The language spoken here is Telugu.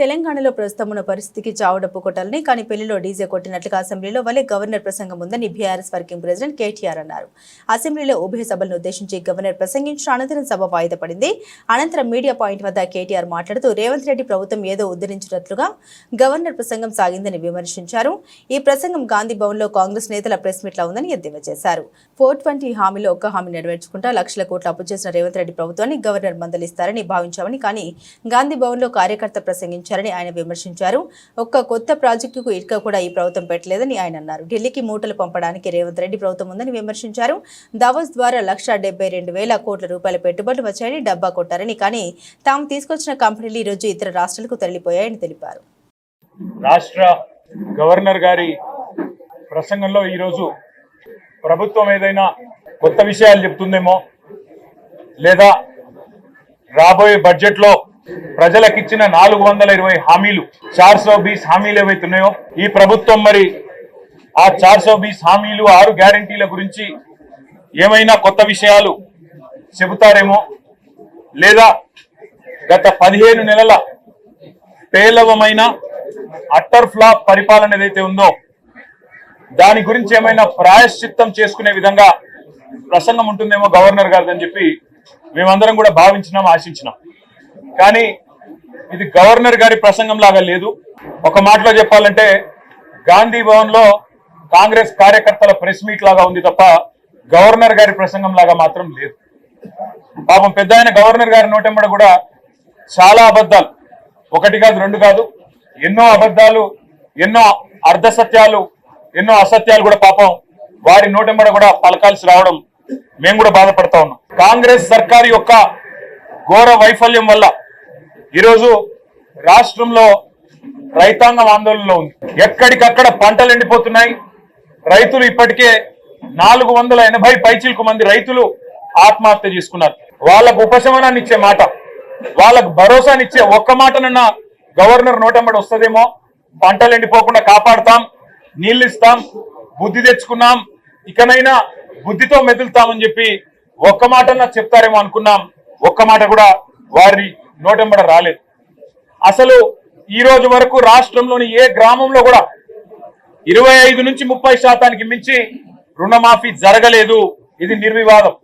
తెలంగాణలో ప్రస్తుతం ఉన్న పరిస్థితికి చావుడప్పు కొట్టాలని కానీ పెళ్ళిలో డీజే కొట్టినట్లుగా అసెంబ్లీలో వలె గవర్నర్ ప్రసంగం ఉందని బీఆర్ఎస్ వర్కింగ్ ప్రెసిడెంట్ కేటీఆర్ అన్నారు. అసెంబ్లీలో ఉభయ సభలను ఉద్దేశించి గవర్నర్ ప్రసంగించిన అనంతరం సభ వాయిదా పడింది. అనంతరం మీడియా పాయింట్ వద్ద కేటీఆర్ మాట్లాడుతూ రేవంత్ రెడ్డి ప్రభుత్వం ఏదో ఉద్ధరించినట్లుగా గవర్నర్ ప్రసంగం సాగిందని విమర్శించారు. ఈ ప్రసంగం గాంధీ భవన్లో కాంగ్రెస్ నేతల ప్రెస్ మీట్లో ఉందని ఎద్దేవా చేశారు. ఫోర్ ట్వంటీ హామీలో ఒక్క హామీ నెరవేర్చుకుంటా లక్షల కోట్ల అప్పు చేసిన రేవంత్ రెడ్డి ప్రభుత్వాన్ని గవర్నర్ మందలిస్తారని భావించామని కానీ గాంధీ భవన్లో కార్యకర్త ప్రసంగించారని ఆయన విమర్శించారు. ఒక్క కొత్త ప్రాజెక్టుకు ఇటుక కూడా ఈ ప్రభుత్వం పెట్టలేదని ఆయన అన్నారు. ఢిల్లీకి మూటలు పంపడానికి రేవంత్ రెడ్డి ప్రభుత్వం ఉందని విమర్శించారు. దావోస్ ద్వారా లక్ష రెండు వేల కోట్ల రూపాయల పెట్టుబడులు వచ్చాయని డబ్బా కొట్టారని కానీ తాము తీసుకొచ్చిన కంపెనీలు ఈ రోజు ఇతర రాష్ట్రాలకు తరలిపోయాయని తెలిపారు. రాష్ట్ర గవర్నర్ గారి ప్రసంగంలో ఈరోజు ప్రభుత్వం ఏదైనా కొత్త విషయాలు చెప్తుందేమో లేదా రాబోయే బడ్జెట్లో ప్రజలకు ప్రజలకిచ్చిన నాలుగు వందల ఇరవై హామీలు చార్సో బీస్ హామీలు ఏవైతున్నాయో ఈ ప్రభుత్వం మరి ఆ చార్సో బీస్ హామీలు ఆరు గ్యారంటీల గురించి ఏమైనా కొత్త విషయాలు చెబుతారేమో లేదా గత పదిహేను నెలల పేలవమైన అట్టర్ ఫ్లాప్ పరిపాలన ఏదైతే ఉందో దాని గురించి ఏమైనా ప్రాయశ్చిత్తం చేసుకునే విధంగా ప్రసంగం ఉంటుందేమో గవర్నర్ గారిదని చెప్పి మేమందరం కూడా భావించినాం ఆశించినాం. కానీ ఇది గవర్నర్ గారి ప్రసంగం లాగా లేదు. ఒక మాటలో చెప్పాలంటే గాంధీ భవన్లో కాంగ్రెస్ కార్యకర్తల ప్రెస్ మీట్ లాగా ఉంది తప్ప గవర్నర్ గారి ప్రసంగం లాగా మాత్రం లేదు. పాపం పెద్ద ఆయన గవర్నర్ గారి నోటెంబడ కూడా చాలా అబద్ధాలు. ఒకటి కాదు రెండు కాదు ఎన్నో అబద్ధాలు ఎన్నో అర్ధ సత్యాలు ఎన్నో అసత్యాలు కూడా పాపం వారి నోటెంబడ కూడా పలకాల్సి రావడం మేము కూడా బాధపడతా ఉన్నాం. కాంగ్రెస్ సర్కారు యొక్క ఘోర వైఫల్యం వల్ల ఈరోజు రాష్ట్రంలో రైతాంగం ఆందోళనలో ఉంది. ఎక్కడికక్కడ పంటలు ఎండిపోతున్నాయి. రైతులు ఇప్పటికే నాలుగు వందల ఎనభై పైచిలకు మంది రైతులు ఆత్మహత్య చేసుకున్నారు. వాళ్ళకు ఉపశమనాన్ని ఇచ్చే మాట వాళ్ళకు భరోసానిచ్చే ఒక్క మాటనన్నా గవర్నర్ నోటెంబడి వస్తుందేమో. పంటలు ఎండిపోకుండా కాపాడుతాం నీళ్ళు ఇస్తాం బుద్ధి తెచ్చుకున్నాం ఇకనైనా బుద్ధితో మెదులుతామని చెప్పి ఒక్క మాటన్నా చెప్తారేమో అనుకున్నాం. ఒక్క మాట కూడా వారి నోటెంబడ రాలేదు. అసలు ఈ రోజు వరకు రాష్ట్రంలోని ఏ గ్రామంలో కూడా ఇరవై ఐదు నుంచి ముప్పై శాతానికి మించి రుణమాఫీ జరగలేదు. ఇది నిర్వివాదం.